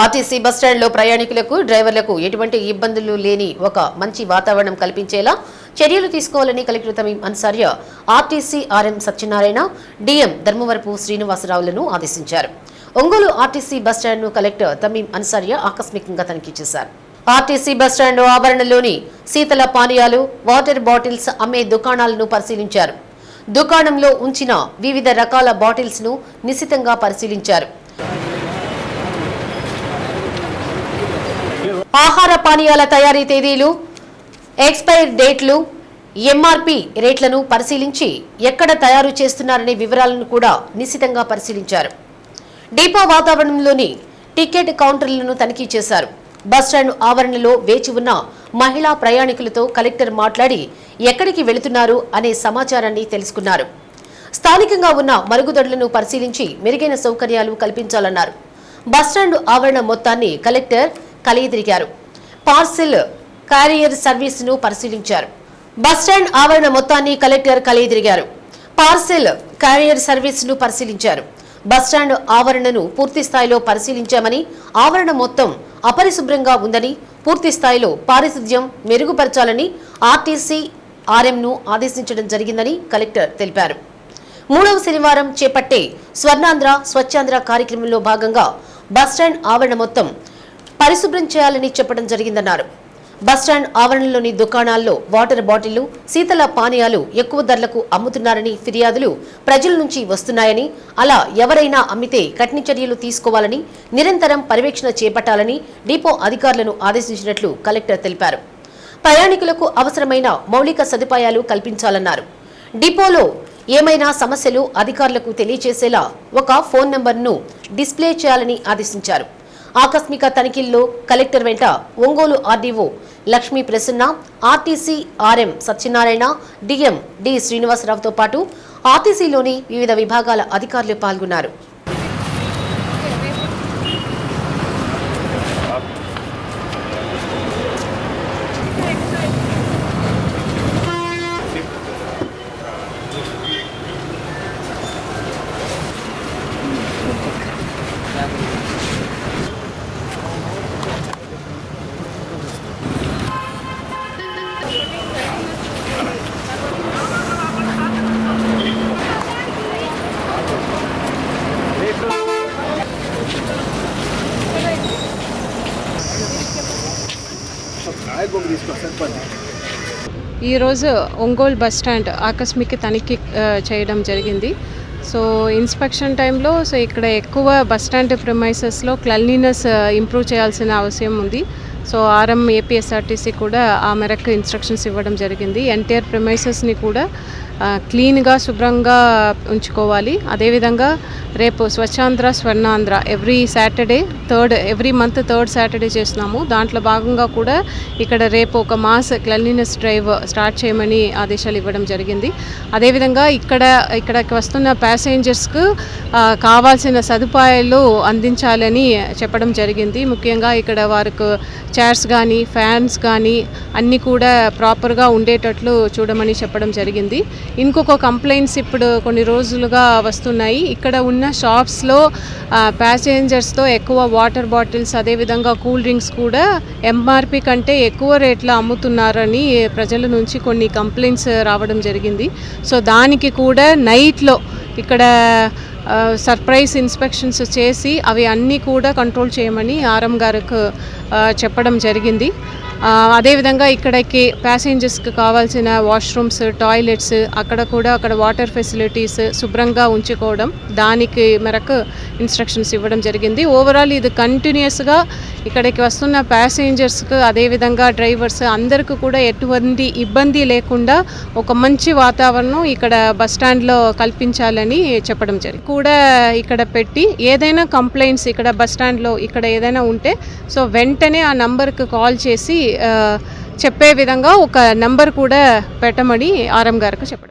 RTC బస్టాండ్లో ప్రయాణికులకు డ్రైవర్లకు ఎటువంటి ఇబ్బందులు లేని ఒక మంచి వాతావరణం కల్పించేలా చర్యలు తీసుకోవాలని collector Tameem Ansariya RTC RM Satyanarayana DM Dharmavarapu శ్రీనివాసరావులను ఆదేశించారు. ఒంగోలు ఆర్టీసీ బస్టాండ్ను కలెక్టర్ తమీం అన్సార్య ఆకస్మికంగా తనిఖీ చేశారు. ఆర్టీసీ బస్టాండ్ ఆవరణలోని శీతల పానీయాలు వాటర్ బాటిల్స్ అమ్మే దుకాణాలను పరిశీలించారు. దుకాణంలో ఉంచిన వివిధ రకాల బాటిల్స్ను నిశితంగా పరిశీలించారు. ఆహార పానీయాల తయారీ తేదీలు ఎక్స్పైర్ డేట్లు ఎంఆర్పి రేట్లను పరిశీలించి ఎక్కడ తయారు చేస్తున్నారనే వివరాలను కూడా నిశితంగా పరిశీలించారు. డిపో వాతావరణంలోని టికెట్ కౌంటర్లను తనిఖీ చేశారు. బస్టాండ్ ఆవరణలో వేచి ఉన్న మహిళా ప్రయాణికులతో కలెక్టర్ మాట్లాడి ఎక్కడికి వెళుతున్నారు అనే సమాచారాన్ని తెలుసుకున్నారు. స్థానికంగా ఉన్న మరుగుదొడ్లను పరిశీలించి మెరుగైన సౌకర్యాలు కల్పించాలన్నారు. బస్టాండ్ ఆవరణ మొత్తాన్ని కలెక్టర్ కలియదిరిగారు పార్సిల్ క్యారియర్ సర్వీసును పరిశీలించారు. బస్టాండ్ ఆవరణ మొత్తాన్ని కలెక్టర్ కలియదిరిగారు పార్సిల్ క్యారియర్ సర్వీసును పరిశీలించారు. బస్టాండ్ ఆవరణను పూర్తి స్థాయిలో పరిశీలించామని ఆవరణ మొత్తం అపరిశుభ్రంగా ఉందని పూర్తి స్థాయిలో పారిశుధ్యం మెరుగుపరచాలని ఆర్టీసీ ఆర్ఎంను ఆదేశించడం జరిగిందని కలెక్టర్ తెలిపారు. మూడవ శనివారం చేపట్టే స్వర్ణాంధ్ర స్వచ్ఛాంధ్ర కార్యక్రమంలో భాగంగా బస్టాండ్ ఆవరణ మొత్తం పరిశుభ్రం చేయాలని చెప్పడం జరిగిందన్నారు. బస్టాండ్ ఆవరణలోని దుకాణాల్లో వాటర్ బాటిళ్ళు శీతల పానీయాలు ఎక్కువ ధరలకు అమ్ముతున్నారని ఫిర్యాదులు ప్రజల నుంచి వస్తున్నాయని అలా ఎవరైనా అమ్మితే కఠిన చర్యలు తీసుకోవాలని నిరంతరం పర్యవేక్షణ చేపట్టాలని డిపో అధికారులను ఆదేశించినట్లు కలెక్టర్ తెలిపారు. ప్రయాణికులకు అవసరమైన మౌలిక సదుపాయాలు కల్పించాలన్నారు. డిపోలో ఏమైనా సమస్యలు అధికారులకు తెలియచేసేలా ఒక ఫోన్ నంబర్ను డిస్ప్లే చేయాలని ఆదేశించారు. ఆకస్మిక తనిఖీల్లో కలెక్టర్ వెంట Ongole RDO Lakshmi Prasanna RTC RM Satyanarayana DM D శ్రీనివాసరావుతో పాటు ఆర్టీసీలోని వివిధ విభాగాల అధికారులు పాల్గొన్నారు. ఈరోజు ఒంగోలు బస్ స్టాండ్ ఆకస్మిక తనిఖీ చేయడం జరిగింది. సో ఇన్స్పెక్షన్ టైంలో సో ఇక్కడ ఎక్కువ బస్ స్టాండ్ ప్రిమైసెస్లో క్లెన్లీనెస్ ఇంప్రూవ్ చేయాల్సిన అవసరం ఉంది. సో ఆర్ఎం ఏపీఎస్ఆర్టీసీ కూడా ఆ మేరకు ఇన్స్ట్రక్షన్స్ ఇవ్వడం జరిగింది. ఎన్టీఆర్ ప్రిమైసెస్ని కూడా క్లీన్గా శుభ్రంగా ఉంచుకోవాలి. అదేవిధంగా రేపు Swachhandhra Swarnandhra every Saturday third every month third Saturday చేస్తున్నాము. దాంట్లో భాగంగా కూడా ఇక్కడ రేపు ఒక మాస్ క్లెన్లీనెస్ డ్రైవ్ స్టార్ట్ చేయమని ఆదేశాలు ఇవ్వడం జరిగింది. అదేవిధంగా ఇక్కడ ఇక్కడికి వస్తున్న ప్యాసెంజర్స్కు కావాల్సిన సదుపాయాలు అందించాలని చెప్పడం జరిగింది. ముఖ్యంగా ఇక్కడ వారికి చైర్స్ కానీ ఫ్యాన్స్ కానీ అన్నీ కూడా ప్రాపర్గా ఉండేటట్లు చూడమని చెప్పడం జరిగింది. ఇంకొక కంప్లైంట్స్ ఇప్పుడు కొన్ని రోజులుగా వస్తున్నాయి. ఇక్కడ ఉన్న షాప్స్లో ప్యాసింజర్స్తో ఎక్కువ వాటర్ బాటిల్స్ అదేవిధంగా కూల్ డ్రింక్స్ కూడా ఎంఆర్పి కంటే ఎక్కువ రేట్లో అమ్ముతున్నారని ప్రజల నుంచి కొన్ని కంప్లైంట్స్ రావడం జరిగింది. సో దానికి కూడా నైట్లో ఇక్కడ సర్ప్రైజ్ ఇన్స్పెక్షన్స్ చేసి అవి అన్నీ కూడా కంట్రోల్ చేయమని ఆర్ఎం గారికి చెప్పడం జరిగింది. అదేవిధంగా ఇక్కడికి ప్యాసింజర్స్కి కావాల్సిన వాష్రూమ్స్ టాయిలెట్స్ అక్కడ కూడా అక్కడ వాటర్ ఫెసిలిటీస్ శుభ్రంగా ఉంచుకోవడం దానికి మేరకు ఇన్స్ట్రక్షన్స్ ఇవ్వడం జరిగింది. ఓవరాల్ ఇది కంటిన్యూస్గా ఇక్కడికి వస్తున్న ప్యాసింజర్స్కి అదేవిధంగా డ్రైవర్స్ అందరికీ కూడా ఎటువంటి ఇబ్బంది లేకుండా ఒక మంచి వాతావరణం ఇక్కడ బస్ స్టాండ్లో కల్పించాలని చెప్పడం జరిగింది. కూడా ఇక్కడ పెట్టి ఏదైనా కంప్లైంట్స్ ఇక్కడ బస్ స్టాండ్లో ఇక్కడ ఏదైనా ఉంటే సో వెంటనే ఆ నంబర్కి కాల్ చేసి చెప్పే విధంగా ఒక నెంబర్ కూడా పెట్టమని ఆర్ఎం గారికి చెప్పడం.